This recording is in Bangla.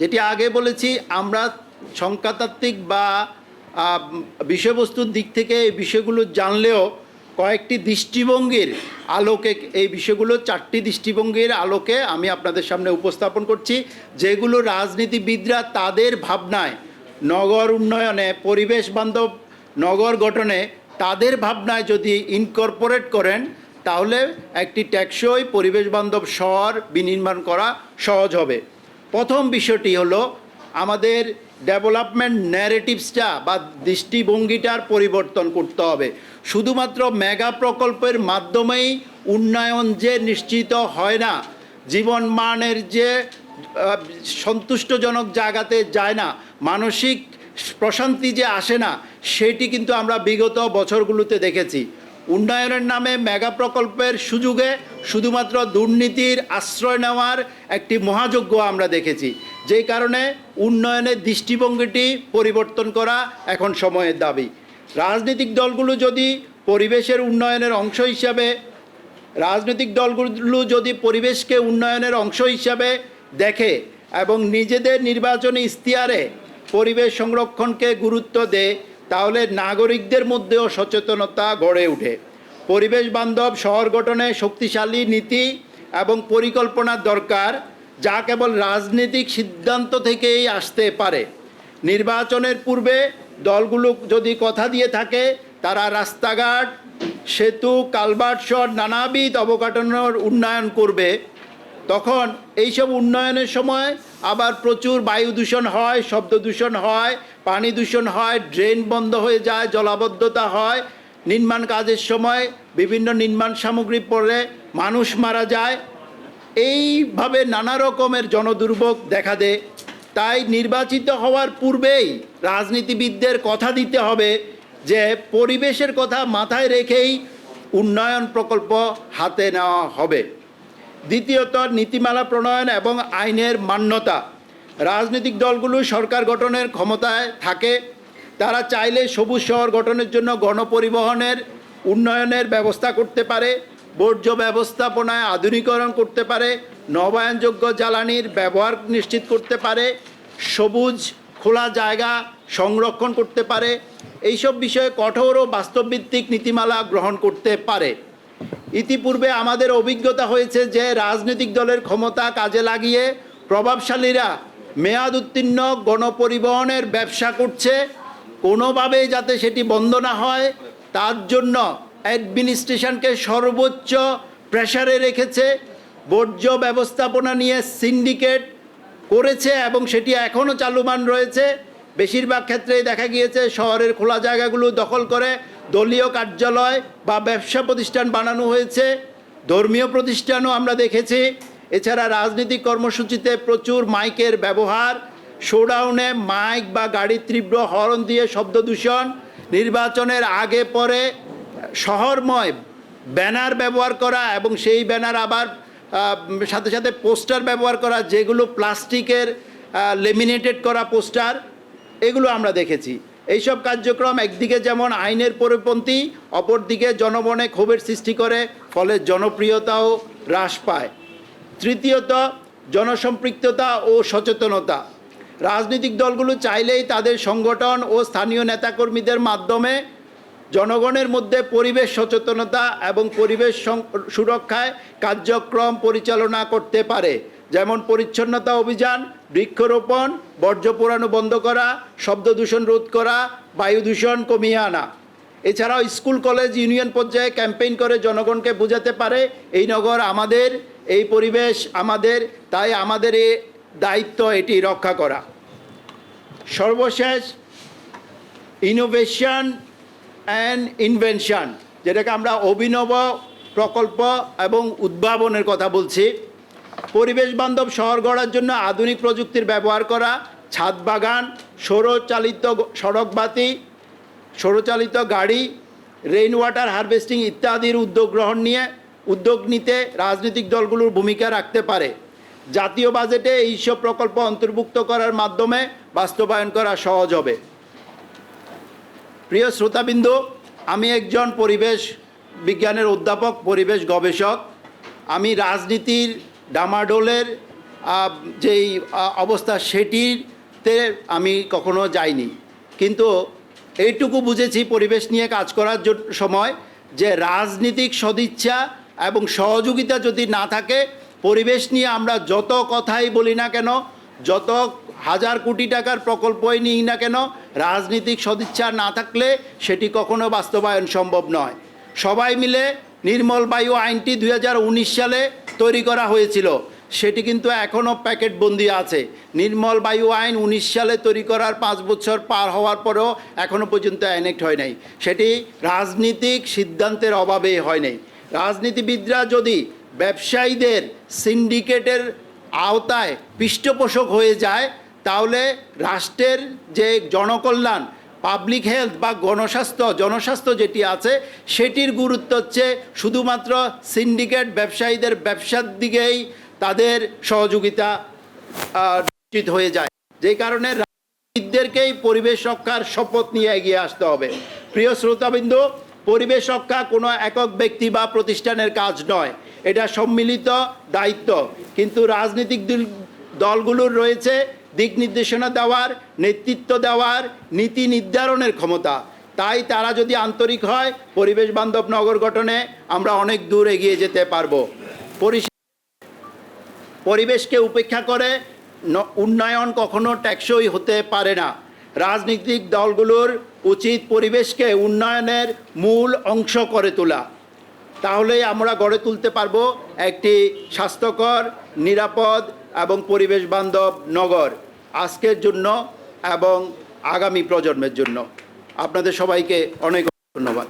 যেটি আগে বলেছি, আমরা সংখ্যাতাত্ত্বিক বা বিষয়বস্তুর দিক থেকে এই বিষয়গুলো জানলেও কয়েকটি দৃষ্টিভঙ্গির আলোকে, এই বিষয়গুলো চারটি দৃষ্টিভঙ্গির আলোকে আমি আপনাদের সামনে উপস্থাপন করছি, যেগুলো রাজনীতিবিদরা তাদের ভাবনায়, নগর উন্নয়নে, পরিবেশ বান্ধব নগর গঠনে তাদের ভাবনায় যদি ইনকর্পোরেট করেন, তাহলে একটি টেকসই পরিবেশ বান্ধব শহর বিনির্মাণ করা সহজ হবে। প্রথম বিষয়টি হলো আমাদের ডেভেলপমেন্ট ন্যারেটিভসটা বা দৃষ্টিভঙ্গিটার পরিবর্তন করতে হবে। শুধুমাত্র মেগা প্রকল্পের মাধ্যমেই উন্নয়ন যে নিশ্চিত হয় না, জীবন মানের যে সন্তুষ্টজনক জায়গাতে যায় না, মানসিক প্রশান্তি যে আসে না, সেটি কিন্তু আমরা বিগত বছরগুলোতে দেখেছি। উন্নয়নের নামে মেগা প্রকল্পের সুযোগে শুধুমাত্র দুর্নীতির আশ্রয় নেওয়ার একটি মহাযজ্ঞ আমরা দেখেছি। যেই কারণে উন্নয়নের দৃষ্টিভঙ্গিটি পরিবর্তন করা এখন সময়ের দাবি। রাজনৈতিক দলগুলো যদি পরিবেশের উন্নয়নের অংশ হিসাবে, রাজনৈতিক দলগুলো যদি পরিবেশকে উন্নয়নের অংশ হিসাবে দেখে এবং নিজেদের নির্বাচনী ইশতেহারে পরিবেশ সংরক্ষণকে গুরুত্ব দেয় তাহলে নাগরিকদের মধ্যেও সচেতনতা গড়ে ওঠে। পরিবেশ বান্ধব শহর গঠনে শক্তিশালী নীতি এবং পরিকল্পনার দরকার, যা কেবল রাজনৈতিক সিদ্ধান্ত থেকেই আসতে পারে। নির্বাচনের পূর্বে দলগুলো যদি কথা দিয়ে থাকে, তারা রাস্তাঘাট, সেতু কালভার্ট সহ নানাবিধ অবকাঠামোর উন্নয়ন করবে। তখন এইসব উন্নয়নের সময় আবার প্রচুর বায়ু দূষণ হয়, শব্দ দূষণ হয় পানি দূষণ হয় ড্রেন বন্ধ হয়ে যায়, জলাবদ্ধতা হয়। নির্মাণ কাজের সময় বিভিন্ন নির্মাণ সামগ্রী পড়ে, মানুষ মারা যায়। এইভাবে নানা রকমের জনদুর্ভোগ দেখা দেয়। তাই নির্বাচিত হওয়ার পূর্বেই রাজনীতিবিদদের কথা দিতে হবে যে, পরিবেশের কথা মাথায় রেখেই উন্নয়ন প্রকল্প হাতে নেওয়া হবে। দ্বিতীয়ত, নীতিমালা প্রণয়ন এবং আইনের মান্যতা। রাজনৈতিক দলগুলো সরকার গঠনের ক্ষমতায় থাকে। তারা চাইলে সবুজ শহর গঠনের জন্য গণপরিবহনের উন্নয়নের ব্যবস্থা করতে পারে, বর্জ্য ব্যবস্থাপনায় আধুনিকরণ করতে পারে, নবায়নযোগ্য জ্বালানির ব্যবহার নিশ্চিত করতে পারে, সবুজ, খোলা জায়গা সংরক্ষণ করতে পারে, এইসব বিষয়ে কঠোর ও বাস্তবভিত্তিক নীতিমালা গ্রহণ করতে পারে। ইতিপূর্বে আমাদের অভিজ্ঞতা হয়েছে যে রাজনৈতিক দলের ক্ষমতা কাজে লাগিয়ে প্রভাবশালীরা মেয়াদ উত্তীর্ণ গণপরিবহনের ব্যবসা করছে, কোনোভাবেই যাতে সেটি বন্ধ না হয়, তার জন্য অ্যাডমিনিস্ট্রেশনকে সর্বোচ্চ প্রেসারে রেখেছে, বর্জ্য ব্যবস্থাপনা নিয়ে সিন্ডিকেট করেছে এবং সেটি এখনও চালুমান রয়েছে। বেশিরভাগ ক্ষেত্রেই দেখা গিয়েছে শহরের খোলা জায়গাগুলো দখল করে দলীয় কার্যালয় বা ব্যবসা প্রতিষ্ঠান বানানো হয়েছে। ধর্মীয় প্রতিষ্ঠানও আমরা দেখেছি। এছাড়া রাজনৈতিক কর্মসূচিতে প্রচুর মাইকের ব্যবহার, শোডাউনে মাইক বা গাড়ির তীব্র হরন দিয়ে শব্দ দূষণ, নির্বাচনের আগে পরে শহরময় ব্যানার ব্যবহার করা এবং সেই ব্যানার আবার সাথে সাথে পোস্টার ব্যবহার করা, যেগুলো প্লাস্টিকের লেমিনেটেড করা পোস্টার, এগুলো আমরা দেখেছি। এইসব কার্যক্রম একদিকে যেমন আইনের পরিপন্থী, অপরদিকে জনমনে ক্ষোভের সৃষ্টি করে, ফলে জনপ্রিয়তাও হ্রাস পায়। তৃতীয়ত, জনসম্পৃক্ততা ও সচেতনতা। রাজনৈতিক দলগুলো চাইলেই তাদের সংগঠন ও স্থানীয় নেতাকর্মীদের মাধ্যমে জনগণের মধ্যে পরিবেশ সচেতনতা এবং পরিবেশ সুরক্ষায় কার্যক্রম পরিচালনা করতে পারে। যেমন পরিচ্ছন্নতা অভিযান, বৃক্ষরোপণ বর্জ্য পোড়ানো বন্ধ করা, শব্দ দূষণ রোধ করা, বায়ু দূষণ কমিয়ে আনা। এছাড়াও স্কুল, কলেজ, ইউনিয়ন পর্যায়ে ক্যাম্পেইন করে জনগণকে বোঝাতে পারে, এই নগর আমাদের এই পরিবেশ আমাদের, তাই আমাদের এ দায়িত্ব এটি রক্ষা করা। সর্বশেষ ইনোভেশন অ্যান্ড ইনভেনশন যেটাকে আমরা অভিনব প্রকল্প এবং উদ্ভাবনের কথা বলছি। পরিবেশ বান্ধব শহর গড়ার জন্য আধুনিক প্রযুক্তির ব্যবহার করা, ছাদ বাগান, সৌরচালিত গ- সড়ক বাতি, সৌরচালিত গাড়ি রেইন ওয়াটার হারভেস্টিং ইত্যাদির উদ্যোগ গ্রহণ নিয়ে উদ্যোগ নিতে রাজনৈতিক দলগুলোর ভূমিকা রাখতে পারে। জাতীয় বাজেটে এইসব প্রকল্প অন্তর্ভুক্ত করার মাধ্যমে বাস্তবায়ন করা সহজ হবে। প্রিয় শ্রোতাবিন্দু, আমি একজন পরিবেশ বিজ্ঞানের অধ্যাপক, পরিবেশ গবেষক। আমি রাজনীতির ডামাডোলের যেই অবস্থা সেটিতে আমি কখনো যাইনি। কিন্তু এইটুকু বুঝেছি পরিবেশ নিয়ে কাজ করার সময় যে রাজনীতিক সদিচ্ছা এবং সহযোগিতা যদি না থাকে, পরিবেশ নিয়ে আমরা যত কথাই বলি না কেন, যত হাজার কোটি টাকার প্রকল্পই নিই না কেন, রাজনীতিক সদিচ্ছা না থাকলে সেটি কখনো বাস্তবায়ন সম্ভব নয়। সবাই মিলে নির্মল বায়ু আইনটি দু হাজার উনিশ সালে তৈরি করা হয়েছিল। সেটি কিন্তু এখনও প্যাকেটবন্দি আছে। নির্মল বায়ু আইন উনিশ সালে তৈরি করার পাঁচ বছর পার হওয়ার পরেও এখনও পর্যন্ত অ্যানেক্ট হয় নাই। সেটি রাজনীতিক সিদ্ধান্তের অভাবে হয় নাই। রাজনীতিবিদরা যদি ব্যবসায়ীদের সিন্ডিকেটের আওতায় পৃষ্ঠপোষক হয়ে যায়, তাহলে রাষ্ট্রের যে জনকল্যাণ পাবলিক হেলথ বা গণস্বাস্থ্য, জনস্বাস্থ্য যেটি আছে, সেটির গুরুত্ব হচ্ছে শুধুমাত্র সিন্ডিকেট ব্যবসায়ীদের ব্যবসার দিকেই তাদের সহযোগিতা নিশ্চিত হয়ে যায়। যে কারণে রাজনীতিবিদদেরকেই পরিবেশ রক্ষার শপথ নিয়ে এগিয়ে আসতে হবে। প্রিয় শ্রোতাবিন্দু পরিবেশ রক্ষা কোনো একক ব্যক্তি বা প্রতিষ্ঠানের কাজ নয়। এটা সম্মিলিত দায়িত্ব। কিন্তু রাজনৈতিক দল- দলগুলোর রয়েছে দিক নির্দেশনা দেওয়ার, নেতৃত্ব দেওয়ার, নীতি নির্ধারণের ক্ষমতা। তাই তারা যদি আন্তরিক হয়, পরিবেশ বান্ধব নগর গঠনে আমরা অনেক দূর এগিয়ে যেতে পারব। পরিবেশকে উপেক্ষা করে উন্নয়ন কখনো টেকসই হতে পারে না। রাজনৈতিক দলগুলোর উচিত পরিবেশকে উন্নয়নের মূল অংশ করে তোলা। তাহলে আমরা গড়ে তুলতে পারব একটি স্বাস্থ্যকর, নিরাপদ এবং পরিবেশ বান্ধব নগর আজকের জন্য এবং আগামী প্রজন্মের জন্য। আপনাদের সবাইকে অনেক ধন্যবাদ।